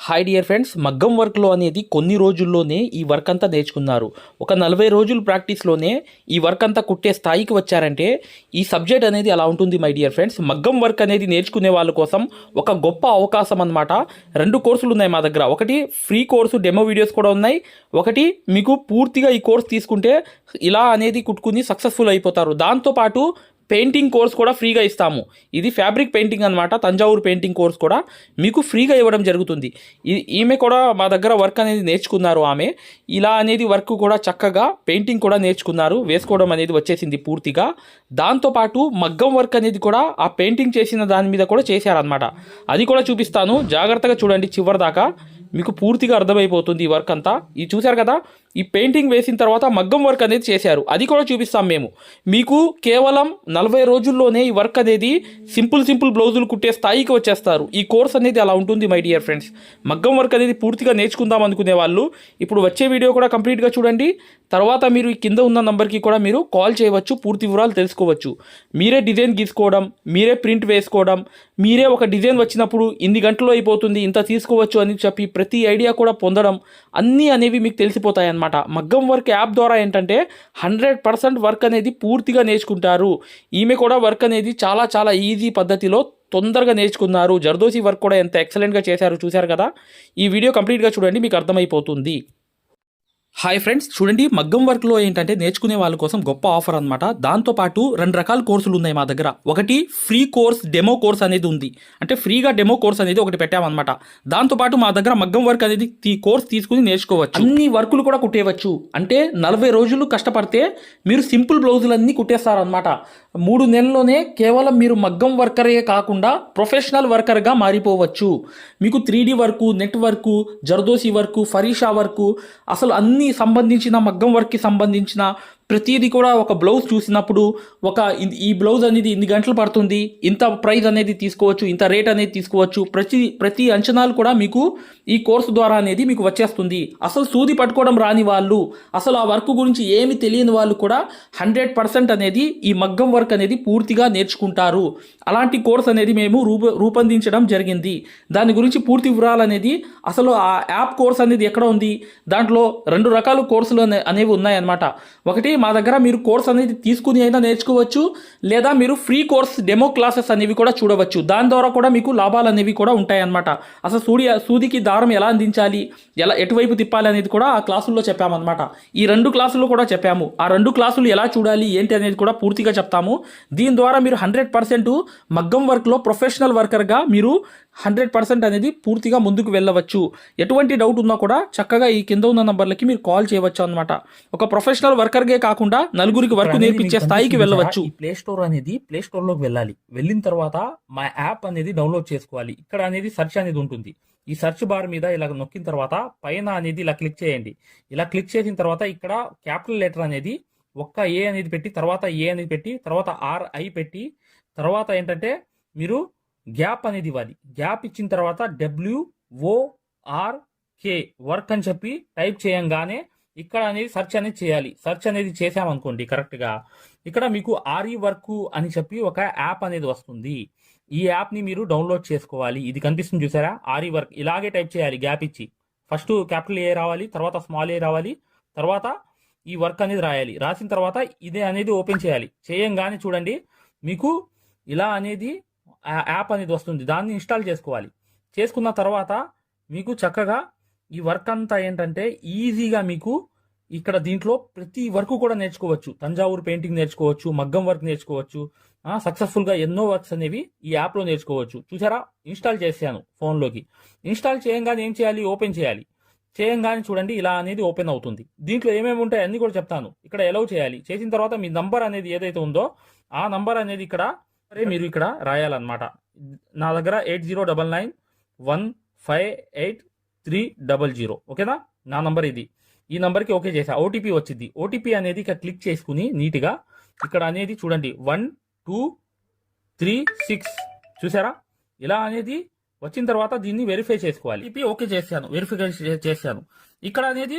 Hi dear friends మగ్గం వర్క్లో అనేది కొన్ని రోజుల్లోనే ఈ వర్క్ అంతా నేర్చుకున్నారు. ఒక నలభై రోజులు ప్రాక్టీస్లోనే ఈ వర్క్ అంతా కుట్టే స్థాయికి వచ్చారంటే ఈ సబ్జెక్ట్ అనేది అలా ఉంటుంది మై డియర్ ఫ్రెండ్స్ మగ్గం వర్క్ అనేది నేర్చుకునే వాళ్ళ కోసం ఒక గొప్ప అవకాశం అన్నమాట. రెండు కోర్సులు ఉన్నాయి మా దగ్గర. ఒకటి ఫ్రీ కోర్సు డెమో వీడియోస్ కూడా ఉన్నాయి. ఒకటి మీకు పూర్తిగా ఈ కోర్స్ తీసుకుంటే ఇలా అనేది కుట్టుకుని సక్సెస్ఫుల్ అయిపోతారు. దాంతోపాటు పెయింటింగ్ కోర్స్ కూడా ఫ్రీగా ఇస్తాము. ఇది ఫ్యాబ్రిక్ పెయింటింగ్ అనమాట తంజావూరు పెయింటింగ్ కోర్స్ కూడా మీకు ఫ్రీగా ఇవ్వడం జరుగుతుంది. ఈమె కూడా మా దగ్గర వర్క్ అనేది నేర్చుకున్నారు ఆమె. ఇలా అనేది వర్క్ కూడా చక్కగా పెయింటింగ్ కూడా నేర్చుకున్నారు వేసుకోవడం అనేది వచ్చేసింది పూర్తిగా. దాంతోపాటు మగ్గం వర్క్ అనేది కూడా ఆ పెయింటింగ్ చేసిన దాని మీద కూడా చేశారనమాట అది కూడా చూపిస్తాను జాగ్రత్తగా చూడండి చివరి దాకా మీకు పూర్తిగా అర్థమైపోతుంది ఈ వర్క్ అంతా. ఇది చూశారు కదా ఈ పెయింటింగ్ వేసిన తర్వాత మగ్గం వర్క్ అనేది చేశారు. అది కూడా చూపిస్తాం మేము. మీకు కేవలం నలభై రోజుల్లోనే ఈ వర్క్ అనేది సింపుల్ సింపుల్ బ్లౌజులు కుట్టే స్థాయికి వచ్చేస్తారు. ఈ కోర్స్ అనేది అలా ఉంటుంది మై డియర్ ఫ్రెండ్స్. మగ్గం వర్క్ అనేది పూర్తిగా నేర్చుకుందాం అనుకునే వాళ్ళు ఇప్పుడు వచ్చే వీడియో కూడా కంప్లీట్గా చూడండి. తర్వాత మీరు ఈ కింద ఉన్న నంబర్కి కూడా మీరు కాల్ చేయవచ్చు పూర్తి వివరాలు తెలుసుకోవచ్చు. మీరే డిజైన్ గీసుకోవడం మీరే ప్రింట్ వేసుకోవడం మీరే ఒక డిజైన్ వచ్చినప్పుడు ఇన్ని గంటలు అయిపోతుంది ఇంత తీసుకోవచ్చు అని చెప్పి ప్రతి ఐడియా కూడా పొందడం అన్నీ అనేవి మీకు తెలిసిపోతాయి అన్నమాట మగ్గం వర్క్ యాప్ ద్వారా ఏంటంటే హండ్రెడ్ పర్సెంట్ వర్క్ అనేది పూర్తిగా నేర్చుకుంటారు. ఈమె కూడా వర్క్ అనేది చాలా చాలా ఈజీ పద్ధతిలో తొందరగా నేర్చుకున్నారు. జర్దోసి వర్క్ కూడా ఎంత ఎక్సలెంట్గా చేశారు చూశారు కదా? ఈ వీడియో కంప్లీట్గా చూడండి మీకు అర్థమైపోతుంది. హాయ్ ఫ్రెండ్స్ చూడండి మగ్గం వర్క్లో ఏంటంటే నేర్చుకునే వాళ్ళ కోసం గొప్ప ఆఫర్ అనమాట దాంతోపాటు రెండు రకాల కోర్సులు ఉన్నాయి మా దగ్గర. ఒకటి ఫ్రీ కోర్స్ డెమో కోర్స్ అనేది ఉంది. అంటే ఫ్రీగా డెమో కోర్స్ అనేది ఒకటి పెట్టామన్నమాట. దాంతోపాటు మా దగ్గర మగ్గం వర్క్ అనేది ఈ కోర్స్ తీసుకుని నేర్చుకోవచ్చు. అన్ని వర్కులు కూడా కుట్టేయవచ్చు. అంటే నలభై రోజులు కష్టపడితే మీరు సింపుల్ బ్లౌజులన్నీ కుట్టేస్తారనమాట మూడు నెలల్లోనే కేవలం మీరు మగ్గం వర్కరే కాకుండా ప్రొఫెషనల్ వర్కర్గా మారిపోవచ్చు. మీకు three D work net work zardozi work ఫరీషా work అసలు అన్ని సంబంధించిన మగ్గం వర్క్కి సంబంధించిన ప్రతిదీ కూడా ఒక బ్లౌజ్ చూసినప్పుడు ఒక ఈ బ్లౌజ్ అనేది ఇన్ని గంటలు పడుతుంది ఇంత ప్రైస్ అనేది తీసుకోవచ్చు ఇంత రేట్ అనేది తీసుకోవచ్చు ప్రతి ప్రతి అంచనాలు కూడా మీకు ఈ కోర్సు ద్వారా అనేది మీకు వచ్చేస్తుంది. అసలు సూది పట్టుకోవడం రాని వాళ్ళు అసలు ఆ వర్క్ గురించి ఏమి తెలియని వాళ్ళు కూడా హండ్రెడ్ పర్సెంట్ అనేది ఈ మగ్గం వర్క్ అనేది పూర్తిగా నేర్చుకుంటారు. అలాంటి కోర్స్ అనేది మేము రూప రూపొందించడం జరిగింది. దాని గురించి పూర్తి వివరాలు అనేది అసలు ఆ యాప్ కోర్స్ అనేది ఎక్కడ ఉంది దాంట్లో రెండు రకాల కోర్సులు అనే- అనేవి ఉన్నాయన్నమాట. ఒకటి మా దగ్గర మీరు కోర్స్ అనేది తీసుకుని అయినా నేర్చుకోవచ్చు లేదా మీరు ఫ్రీ కోర్స్ డెమో క్లాసెస్ అనేవి కూడా చూడవచ్చు. దాని ద్వారా కూడా మీకు లాభాలు అనేవి కూడా ఉంటాయన్నమాట. అసలు సూడి సూదికి దారం ఎలా అందించాలి ఎలా ఎటువైపు తిప్పాలి అనేది కూడా ఆ క్లాసుల్లో చెప్పామన్నమాట. ఈ రెండు క్లాసుల్లో కూడా చెప్పాము. ఆ రెండు క్లాసులు ఎలా చూడాలి ఏంటి అనేది కూడా పూర్తిగా చెప్తాము. దీని ద్వారా మీరు హండ్రెడ్ పర్సెంట్ మగ్గం వర్క్లో ప్రొఫెషనల్ వర్కర్గా మీరు హండ్రెడ్ పర్సెంట్ అనేది పూర్తిగా ముందుకు వెళ్ళవచ్చు. ఎటువంటి డౌట్ ఉన్నా కూడా చక్కగా ఈ కింద ఉన్న నంబర్లకి మీరు కాల్ చేయవచ్చు అనమాట ఒక ప్రొఫెషనల్ వర్కర్గే కాకుండా నలుగురికి వర్క్ నేర్పించే స్థాయికి వెళ్ళవచ్చు. ఈ ప్లే స్టోర్ అనేది ప్లే స్టోర్లోకి వెళ్ళాలి. వెళ్ళిన తర్వాత మా యాప్ అనేది డౌన్లోడ్ చేసుకోవాలి. ఇక్కడ అనేది సెర్చ్ అనేది ఉంటుంది. ఈ సెర్చ్ బార్ మీద ఇలా నొక్కిన తర్వాత పైన అనేది ఇలా క్లిక్ చేయండి. ఇలా క్లిక్ చేసిన తర్వాత ఇక్కడ క్యాపిటల్ లెటర్ అనేది ఒక్క ఏ అనేది పెట్టి తర్వాత ఏ అనేది పెట్టి తర్వాత ఆర్ ఐ పెట్టి తర్వాత ఏంటంటే మీరు గ్యాప్ అనేది ఇవ్వాలి. గ్యాప్ ఇచ్చిన తర్వాత W O R K work అని చెప్పి టైప్ చేయంగానే ఇక్కడ అనేది సెర్చ్ అనేది చేయాలి. సెర్చ్ అనేది చేసామనుకోండి కరెక్ట్గా. ఇక్కడ మీకు ఆర్ఈ వర్క్ అని చెప్పి ఒక యాప్ అనేది వస్తుంది. ఈ యాప్ని మీరు డౌన్లోడ్ చేసుకోవాలి. ఇది కనిపిస్తుంది చూసారా? R E work. ఇలాగే టైప్ చేయాలి గ్యాప్ ఇచ్చి. ఫస్ట్ క్యాపిటల్ ఏ రావాలి తర్వాత స్మాల్ ఏ రావాలి తర్వాత ఈ వర్క్ అనేది రాయాలి. రాసిన తర్వాత ఇదే అనేది ఓపెన్ చేయాలి. చేయంగానే చూడండి మీకు ఇలా అనేది యాప్ అనేది వస్తుంది. దాన్ని ఇన్స్టాల్ చేసుకోవాలి. చేసుకున్న తర్వాత మీకు చక్కగా ఈ వర్క్ అంతా ఏంటంటే ఈజీగా మీకు ఇక్కడ దీంట్లో ప్రతి వర్క్ కూడా నేర్చుకోవచ్చు. తంజావూరు పెయింటింగ్ నేర్చుకోవచ్చు మగ్గం వర్క్ నేర్చుకోవచ్చు సక్సెస్ఫుల్గా ఎన్నో వర్క్స్ అనేవి ఈ యాప్లో నేర్చుకోవచ్చు. చూసారా? ఇన్స్టాల్ చేశాను ఫోన్లోకి. ఇన్స్టాల్ చేయంగానే ఏం చేయాలి? ఓపెన్ చేయాలి. చేయంగానే చూడండి ఇలా అనేది ఓపెన్ అవుతుంది. దీంట్లో ఏమేమి ఉంటాయి అన్ని కూడా చెప్తాను. ఇక్కడ ఎలవ్ చేయాలి. చేసిన తర్వాత మీ నంబర్ అనేది ఏదైతే ఉందో ఆ నంబర్ అనేది ఇక్కడ సరే మీరు ఇక్కడ రాయాలన్నమాట. నా దగ్గర eight zero double nine one five eight three double zero. ఓకేనా? నా నంబర్ ఇది. ఈ నంబర్కి ఓకే చేసా. ఓటీపీ వచ్చింది. ఓటీపీ అనేది ఇక్కడ క్లిక్ చేసుకుని నీట్గా ఇక్కడ అనేది చూడండి. One two three six. చూసారా? ఇలా అనేది వచ్చిన తర్వాత దీన్ని వెరిఫై చేసుకోవాలి. ఓటీపీ ఓకే చేశాను. వెరిఫికేషన్ చేశాను. ఇక్కడ అనేది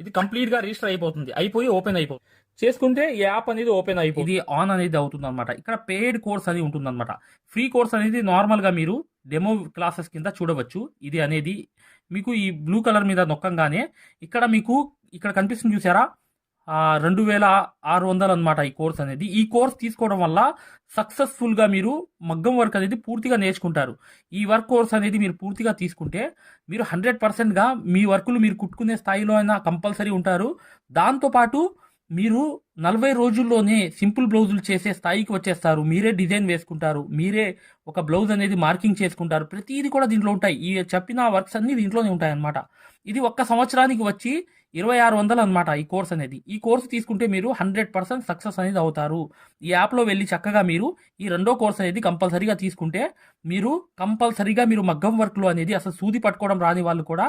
ఇది కంప్లీట్గా రిజిస్టర్ అయిపోతుంది. అయిపోయి ఓపెన్ అయిపోతుంది చేసుకుంటే ఈ యాప్ అనేది ఓపెన్ అయిపోతుంది ఇది ఆన్ అనేది అవుతుంది అనమాట ఇక్కడ పెయిడ్ కోర్స్ అని ఉంటుంది అనమాట ఫ్రీ కోర్స్ అనేది నార్మల్గా మీరు డెమో క్లాసెస్ కింద చూడవచ్చు. ఇది అనేది మీకు ఈ బ్లూ కలర్ మీద నొక్కంగానే ఇక్కడ మీకు ఇక్కడ కనిపిస్తుంది చూసారా? రెండు వేల ఆరు వందలు అనమాట ఈ కోర్స్ అనేది. ఈ కోర్స్ తీసుకోవడం వల్ల సక్సెస్ఫుల్గా మీరు మగ్గం వర్క్ అనేది పూర్తిగా నేర్చుకుంటారు. ఈ వర్క్ కోర్స్ అనేది మీరు పూర్తిగా తీసుకుంటే మీరు హండ్రెడ్ పర్సెంట్గా మీ వర్కులు మీరు కుట్టుకునే స్థాయిలో అయినా కంపల్సరీ ఉంటారు. దాంతోపాటు మీరు నలభై రోజుల్లోనే సింపుల్ బ్లౌజులు చేసే స్థాయికి వచ్చేస్తారు. మీరే డిజైన్ వేసుకుంటారు. మీరే ఒక బ్లౌజ్ అనేది మార్కింగ్ చేసుకుంటారు. ప్రతిదీ కూడా దీంట్లో ఉంటాయి. ఈ చెప్పిన వర్క్స్ అన్ని దీంట్లోనే ఉంటాయి అన్నమాట ఇది ఒక్క సంవత్సరానికి వచ్చి ఇరవై ఆరు వందలు అనమాట ఈ కోర్స్ అనేది. ఈ కోర్స్ తీసుకుంటే మీరు హండ్రెడ్ పర్సెంట్ సక్సెస్ అనేది అవుతారు. ఈ యాప్లో వెళ్ళి చక్కగా మీరు ఈ రెండో కోర్స్ అనేది కంపల్సరీగా తీసుకుంటే మీరు కంపల్సరీగా మీరు మగ్గం వర్క్లో అనేది అసలు సూది పట్టుకోవడం రాని వాళ్ళు కూడా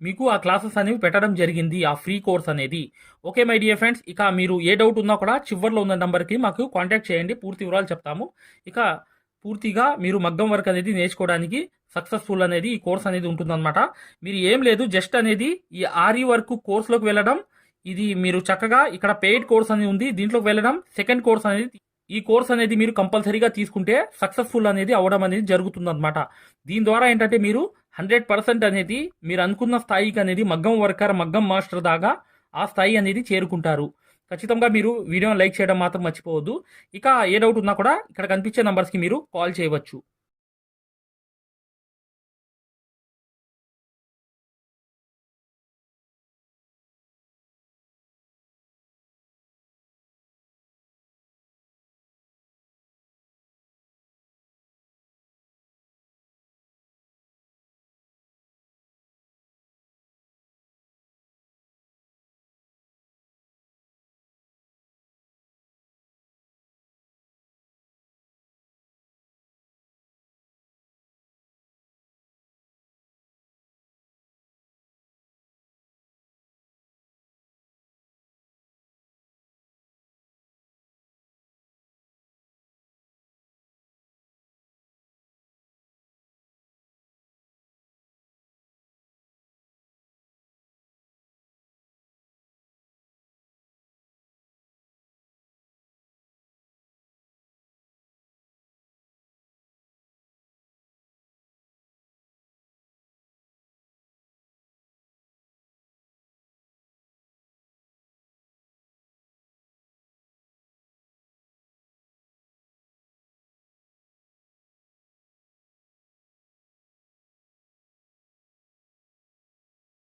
మీకు ఆ క్లాసెస్ అనేవి పెట్టడం జరిగింది ఆ ఫ్రీ కోర్స్ అనేది. ఓకే మై డియర్ ఫ్రెండ్స్ ఇక మీరు ఏ డౌట్ ఉన్నా కూడా చివరిలో ఉన్న నెంబర్కి మాకు కాంటాక్ట్ చేయండి పూర్తి వివరాలు చెప్తాము. ఇక పూర్తిగా మీరు మగ్గం వర్క్ అనేది నేర్చుకోవడానికి సక్సెస్ఫుల్ అనేది ఈ కోర్స్ అనేది ఉంటుందన్నమాట. మీరు ఏం లేదు జస్ట్ అనేది ఈ ఆర్ఈ వర్క్ కోర్సులోకి వెళ్ళడం ఇది మీరు చక్కగా ఇక్కడ పెయిడ్ కోర్స్ అనేది ఉంది దీంట్లోకి వెళ్ళడం సెకండ్ కోర్స్ అనేది ఈ కోర్స్ అనేది మీరు కంపల్సరీగా తీసుకుంటే సక్సెస్ఫుల్ అనేది అవడం అనేది జరుగుతుంది అనమాట దీని ద్వారా ఏంటంటే మీరు హండ్రెడ్ పర్సెంట్ అనేది మీరు అనుకున్న స్థాయికి అనేది మగ్గం వర్కర్ మగ్గం మాస్టర్ దాకా ఆ స్థాయి అనేది చేరుకుంటారు. ఖచ్చితంగా మీరు వీడియోని లైక్ చేయడం మాత్రం మర్చిపోవద్దు. ఇక ఏ డౌట్ ఉన్నా కూడా ఇక్కడ కనిపించే నంబర్స్కి మీరు కాల్ చేయవచ్చు.